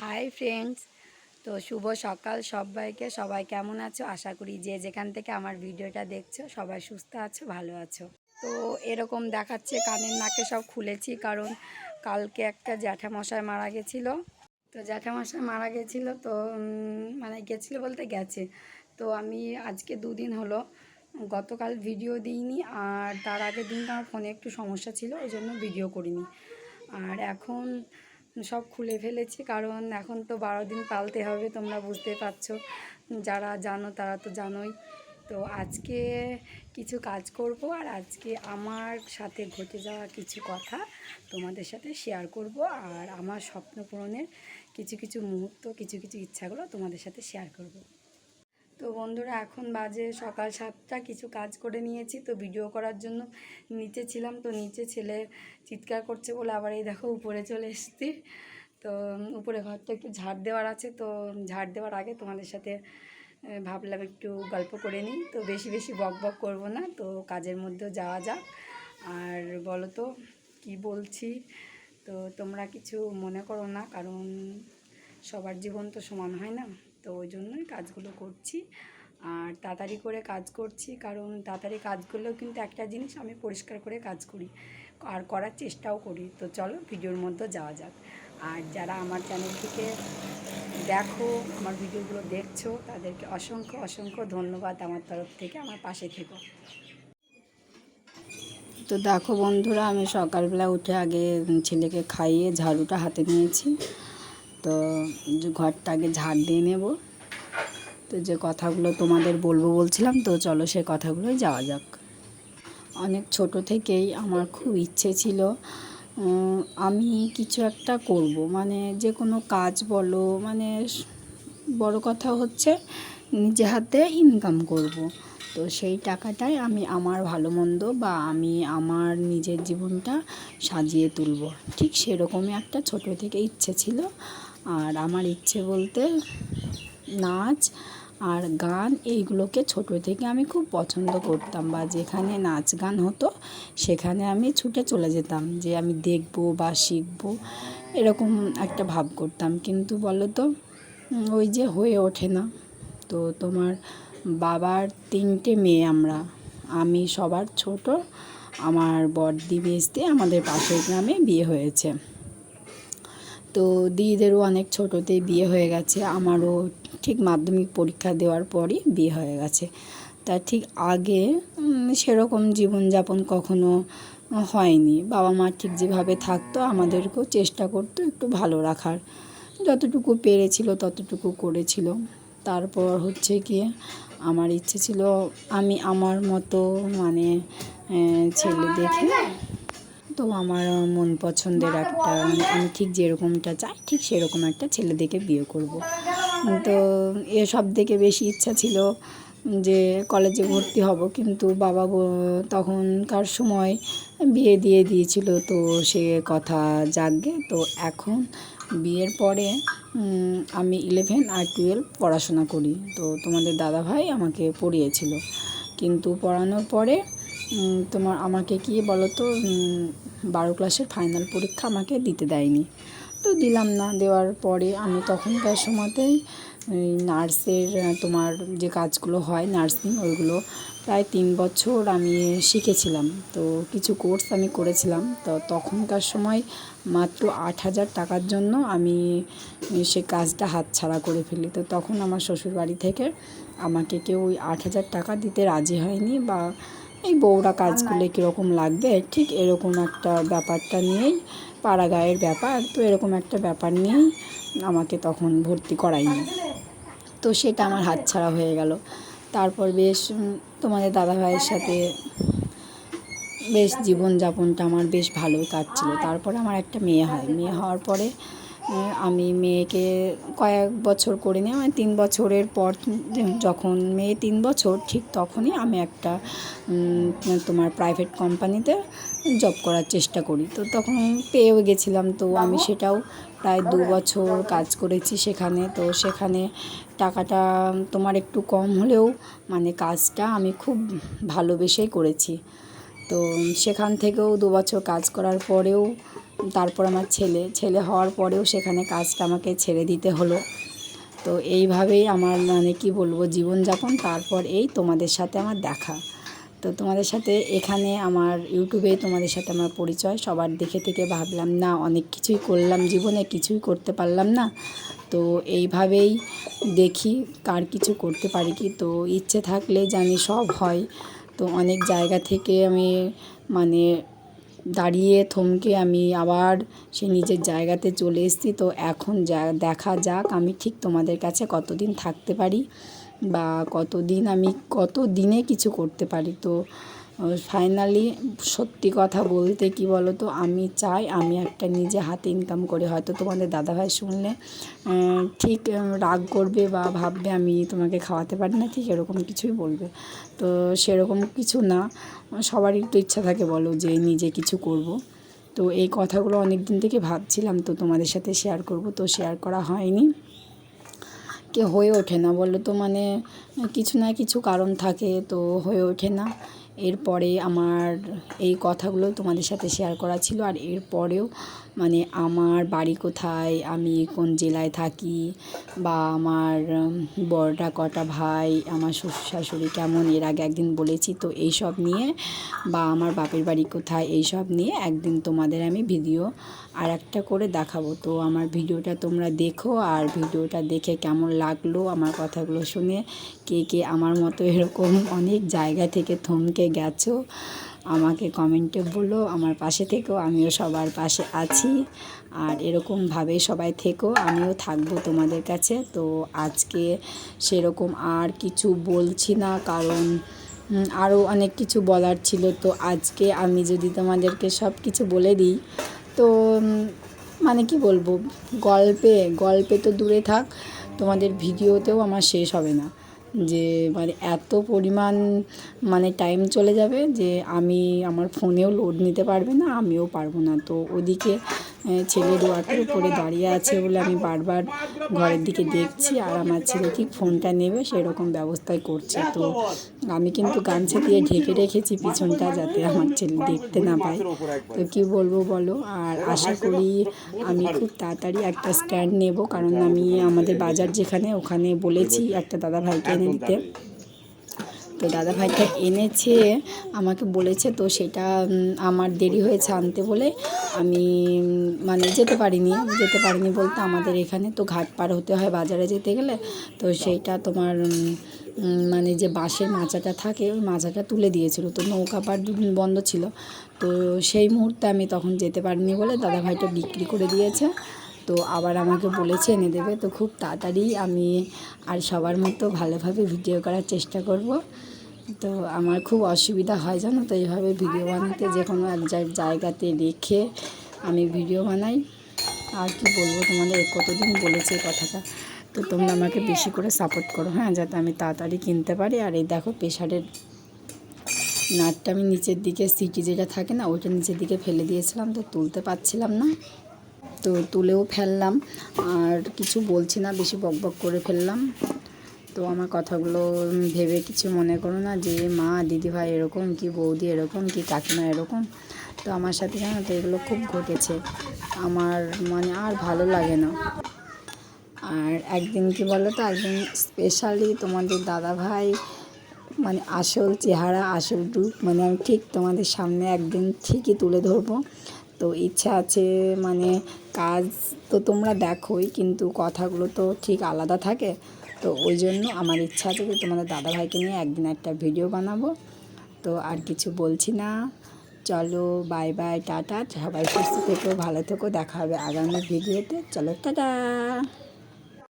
Hi friends তো শুভ সকাল সবাইকে। সবাই কেমন আছো? আশা করি যে যেখান থেকে আমার ভিডিওটা দেখছ, সবাই সুস্থ আছো, ভালো আছো। তো এরকম দেখাচ্ছে, কানের নাকে সব খুলেছি কারণ কালকে একটা জ্যাঠামশাই মারা গেছিল। তো জ্যাঠামশাই মারা গেছিল, তো মানে গেছিল বলতে গেছে। তো আমি আজকে দুদিন হলো, গতকাল ভিডিও দিইনি আর তার আগের দিন আমার ফোনে একটু সমস্যা ছিল, ওই জন্য ভিডিও করিনি। আর এখন সব খুলে ফেলেছি, কারণ এখন তো বারো দিন পালতে হবে, তোমরা বুঝতে পারছ। যারা জানো তারা তো জানোই। তো আজকে কিছু কাজ করব আর আজকে আমার সাথে ঘটে যাওয়া কিছু কথা তোমাদের সাথে শেয়ার করব। আর আমার স্বপ্ন পূরণের কিছু কিছু মুহূর্ত, কিছু কিছু ইচ্ছাগুলো তোমাদের সাথে শেয়ার করব। তো বন্ধুরা, এখন বাজে সকাল সাতটা। কিছু কাজ করে নিয়েছি, তো ভিডিও করার জন্য নিচে ছিলাম। তো নিচে ছেলে চিৎকার করছে বলে আবার এই দেখো উপরে চলে এসছি। তো উপরে ঘরটা একটু ঝাড় দেওয়ার আছে, তো ঝাড় দেওয়ার আগে তোমাদের সাথে ভাবলাম একটু গল্প করে নিই। তো বেশি বেশি বক বক করব না, তো কাজের মধ্যেও যাওয়া যাক। আর বলো তো, কী বলছি? তো তোমরা কিছু মনে করো না, কারণ সবার জীবন তো সমান হয় না। তো ওই জন্যই কাজগুলো করছি। আর তাড়াতাড়ি করে কাজ করছি, কারণ তাড়াতাড়ি কাজ করলেও কিন্তু একটা জিনিস আমি পরিষ্কার করে কাজ করি, আর করার চেষ্টাও করি। তো চলো ভিডিওর মধ্যে যাওয়া যাক। আর যারা আমার চ্যানেল থেকে দেখো, আমার ভিডিওগুলো দেখছ, তাদেরকে অসংখ্য অসংখ্য ধন্যবাদ আমার তরফ থেকে, আমার পাশে থেকো। তো দেখো বন্ধুরা, আমি সকালবেলা উঠে আগে ছেলেকে খাইয়ে ঝাড়ুটা হাতে নিয়েছি। তো যে ঘরটা আগে ঝাড় দিয়ে নেব। তো যে কথাগুলো তোমাদের বলব বলছিলাম, তো চলো সে কথাগুলোই যাওয়া যাক। অনেক ছোট থেকেই আমার খুব ইচ্ছে ছিল আমি কিছু একটা করব। মানে যে কোনো কাজ বলো মানে বড় কথা হচ্ছে নিজে হাতে ইনকাম করব। তো সেই টাকাটাই আমি আমার ভালো মন্দ বা আমি আমার নিজের জীবনটা সাজিয়ে তুলব। ঠিক সেরকমই একটা ছোট থেকে ইচ্ছে ছিল। আর আমার ইচ্ছে বলতে নাচ আর গান, এইগুলোকে ছোট থেকে আমি খুব পছন্দ করতাম বা যেখানে নাচ গান হতো, সেখানে আমি ছুটে চলে যেতাম যে আমি দেখব বা শিখব, এরকম একটা ভাব করতাম। কিন্তু বলো তো ওই যে হয়ে ওঠে না। তো তোমার বাবার তিনটে মেয়ে আমরা, আমি সবার ছোট, আমার বড়দি বেসতে আমাদের পাশের গ্রামে বিয়ে হয়েছে। তো দিদিদেরও অনেক ছোটোতেই বিয়ে হয়ে গেছে। আমারও ঠিক মাধ্যমিক পরীক্ষা দেওয়ার পরই বিয়ে হয়ে গেছে। তা ঠিক আগে সেরকম জীবনযাপন কখনো হয়নি। বাবা মা ঠিক যেভাবে থাকতো, আমাদেরকেও চেষ্টা করতো একটু ভালো রাখার। যতটুকু পেরেছিল ততটুকু করেছিল। তারপর হচ্ছে কি, আমার ইচ্ছে ছিল আমি আমার মতো মানে ছেলে দেখে তো আমার মন পছন্দের একটা আমি ঠিক যেরকমটা চাই ঠিক সেরকম একটা ছেলে দেখে বিয়ে করব। তো এসব দেখে বেশি ইচ্ছা ছিল যে কলেজে ভর্তি হব কিন্তু বাবা তখনকার সময় বিয়ে দিয়ে দিয়েছিল তো সে কথা জাগে। তো এখন বিয়ের পরে আমি ইলেভেন আর টুয়েলভ পড়াশোনা করি। তো তোমাদের দাদা ভাই আমাকে পড়িয়েছিল। কিন্তু পড়ানোর পরে তোমার আমাকে কি বলো তো বারো ক্লাসের ফাইনাল পরীক্ষা আমাকে দিতে দেয়নি। তো দিলাম না, দেওয়ার পরে আমি তখনকার সময়তেই নার্সের তোমার যে কাজগুলো হয় নার্সিং, ওইগুলো প্রায় তিন বছর আমি শিখেছিলাম। তো কিছু কোর্স আমি করেছিলাম। তো তখনকার সময় মাত্র আট হাজার টাকার জন্য আমি সে কাজটা হাতছাড়া করে ফেলি। তো তখন আমার শ্বশুরবাড়ি থেকে আমাকে কেউ ওই আট হাজার টাকা দিতে রাজি হয়নি বা এই বউরা কাজ করলে কীরকম লাগবে? ঠিক এরকম একটা ব্যাপারটা নিয়েই পাড়া গায়ের ব্যাপার তো এরকম একটা ব্যাপার নিয়েই আমাকে তখন ভর্তি করায়নি। তো সেটা আমার হাতছাড়া হয়ে গেল। তারপর বেশ তোমাদের দাদাভাইয়ের সাথে বেশ জীবনযাপনটা আমার বেশ ভালোই কাটছিল। তারপরে আমার একটা মেয়ে হয়। মেয়ে হওয়ার পরে আমি মেয়েকে কয়েক বছর করে নিয়ে মানে তিন বছরের পর যখন মেয়ে তিন বছর, ঠিক তখনই আমি একটা তোমার প্রাইভেট কোম্পানিতে জব করার চেষ্টা করি। তো তখন পেয়েও গেছিলাম, তো আমি সেটাও প্রায় দু বছর কাজ করেছি সেখানে। তো সেখানে টাকাটা তোমার একটু কম হলেও মানে কাজটা আমি খুব ভালোবেসেই করেছি। তো সেখান থেকেও দু বছর কাজ করার পরেও তারপর আমার ছেলে ছেলে হওয়ার পরেও সেখানে কাজটা আমাকে ছেড়ে দিতে হলো। তো এইভাবেই আমার মানে কি বলব, জীবনযাপন। তারপর এই তোমাদের সাথে আমার দেখা। তো তোমাদের সাথে এখানে আমার ইউটিউবে তোমাদের সাথে আমার পরিচয়। সবার দেখে থেকে ভাবলাম, না, অনেক কিছুই করলাম জীবনে, কিছুই করতে পারলাম না। তো এইভাবেই দেখি কার কিছু করতে পারি কি। তো ইচ্ছে থাকলে জানি সব হয়। তো অনেক জায়গা থেকে আমি মানে দাঁড়িয়ে থমকে আমি আবার সে নিজের জায়গাতে চলে এসেছি। তো এখন যা, দেখা যাক আমি ঠিক তোমাদের কাছে কতদিন থাকতে পারি বা কতদিন আমি কত দিনে কিছু করতে পারি। তো ফাইনালি সত্যি কথা বলতে কি বলো তো আমি চাই আমি একটা নিজে হাতে ইনকাম করে। হয়তো তোমাদের দাদাভাই শুনলে ঠিক রাগ করবে বা ভাববে আমি তোমাকে খাওয়াতে পারি না, ঠিক এরকম কিছুই বলবে। তো সেরকম কিছু না। সবারই তো ইচ্ছা থাকে বলো যে নিজে কিছু করব। তো এই কথাগুলো অনেক দিন থেকে ভাবছিলাম, তো তোমাদের সাথে শেয়ার করব। তো শেয়ার করা হয়নি। কে হয়ে ওঠে না বলো তো? মানে কিছু না কিছু কারণ থাকে, তো হয়ে ওঠে না। এরপরে আমার এই কথাগুলো তোমাদের সাথে শেয়ার করা ছিল আর এরপরেও মানে আমার বাড়ি কোথায়, আমি কোন জেলায় থাকি বা আমার বড়টা কটা ভাই, আমার শ্বশুর শাশুড়ি কেমন, এর আগে একদিন বলেছি তো এই সব নিয়ে বা আমার বাপের বাড়ি কোথায় এই সব নিয়ে একদিন তোমাদের আমি ভিডিও আর একটা করে দেখাবো। তো আমার ভিডিওটা তোমরা দেখো আর ভিডিওটা দেখে কেমন লাগল আমার কথাগুলো শুনে, কে কে আমার মতো এরকম অনেক জায়গা থেকে থমকে গেছো আমাকে কমেন্টে বলো, আমার পাশে থেকো, আমিও সবার পাশে আছি। আর এরকমভাবে সবাই থেকো, আমিও থাকব তোমাদের কাছে। তো আজকে সেরকম আর কিছু বলছি না, কারণ আরও অনেক কিছু বলার ছিল। তো আজকে আমি যদি তোমাদেরকে সব কিছু বলে দিই, তো মানে কি বলব, গল্পে গল্পে তো দূরে থাক, তোমাদের ভিডিওতেও আমার শেষ হবে না। যে মানে এত পরিমাণ মানে টাইম চলে যাবে যে আমি আমার ফোনেও লোড নিতে পারবে না, আমিও পারব না। তো ওদিকে ছেলে দোয়াটার উপরে দাঁড়িয়ে আছে বলে আমি বারবার ঘরের দিকে দেখছি আর আমার ছেলে ঠিক ফোনটা নেবে, সেরকম ব্যবস্থাই করছে। তো আমি কিন্তু গামছা দিয়ে ঢেকে রেখেছি পিছনটা যাতে আমার ছেলে দেখতে না পায়। তো কি বলব বলো? আর আশা করি আমি খুব তাড়াতাড়ি একটা স্ট্যান্ড নেব, কারণ আমি আমাদের বাজার যেখানে, ওখানে বলেছি একটা দাদা ভাইকে এনে দিতে। তো দাদা ভাইটা এনেছে, আমাকে বলেছে, তো সেটা আমার দেরি হয়েছে আনতে বলে আমি মানে যেতে পারিনি যেতে পারিনি বলতে আমাদের এখানে তো ঘাট পার হতে হয় বাজারে যেতে গেলে। তো সেইটা তোমার মানে যে বাঁশের মাচাটা থাকে, ওই মাচাটা তুলে দিয়েছিল। তো নৌকা পার বন্ধ ছিল। তো সেই মুহূর্তে আমি তখন যেতে পারিনি বলে দাদা ভাইটা বিক্রি করে দিয়েছে। তো আবার আমাকে বলেছে, এনে দেবে। তো খুব তাড়াতাড়ি আমি আর সবার মতো ভালোভাবে ভিডিও করার চেষ্টা করব। তো আমার খুব অসুবিধা হয় জানো তো? এইভাবে ভিডিও বানাতে যে কোনো এক জায়- জায়গাতে রেখে আমি ভিডিও বানাই। আর কি বলব তোমাদের? কতদিন বলেছি এই কথাটা? তো তোমরা আমাকে বেশি করে সাপোর্ট করো হ্যাঁ? যাতে আমি তাড়াতাড়ি কিনতে পারি। আর এই দেখো প্রেশারের নাটটা আমি নিচের দিকে সিটি যেটা থাকে না, ওইটা নিচের দিকে ফেলে দিয়েছিলাম তো তুলতে পারছিলাম না। তো তুলেও ফেললাম। আর কিছু বলছি না, বেশি বকবক করে ফেললাম। তো আমার কথাগুলো ভেবে কিছু মনে করো না যে, মা, দিদিভাই এরকম কি, বৌদি এরকম কি, কাকিমা এরকম? তো আমার সাথে জানো তো এগুলো খুব ঘটেছে। আমার মানে আর ভালো লাগে না। আর একদিন কি বলো তো, একদিন স্পেশালি তোমাদের দাদা ভাই মানে আসল চেহারা, আসল রূপ মানে আমি ঠিক তোমাদের সামনে একদিন ঠিকই তুলে ধরবো। তো ইচ্ছা আছে মানে কাজ তো তোমরা দেখোই, কিন্তু কথাগুলো তো ঠিক আলাদা থাকে। তো ওই জন্য আমার ইচ্ছা আছে যে তোমাদের দাদা ভাইকে নিয়ে একদিন একটা ভিডিও বানাবো। তো আর কিছু বলছি না। চলো বাই বাই টাটা। সবাই সুস্থ থেকো, ভালো থেকো। দেখা হবে আগামী ভিডিওতে। চলো, টাটা।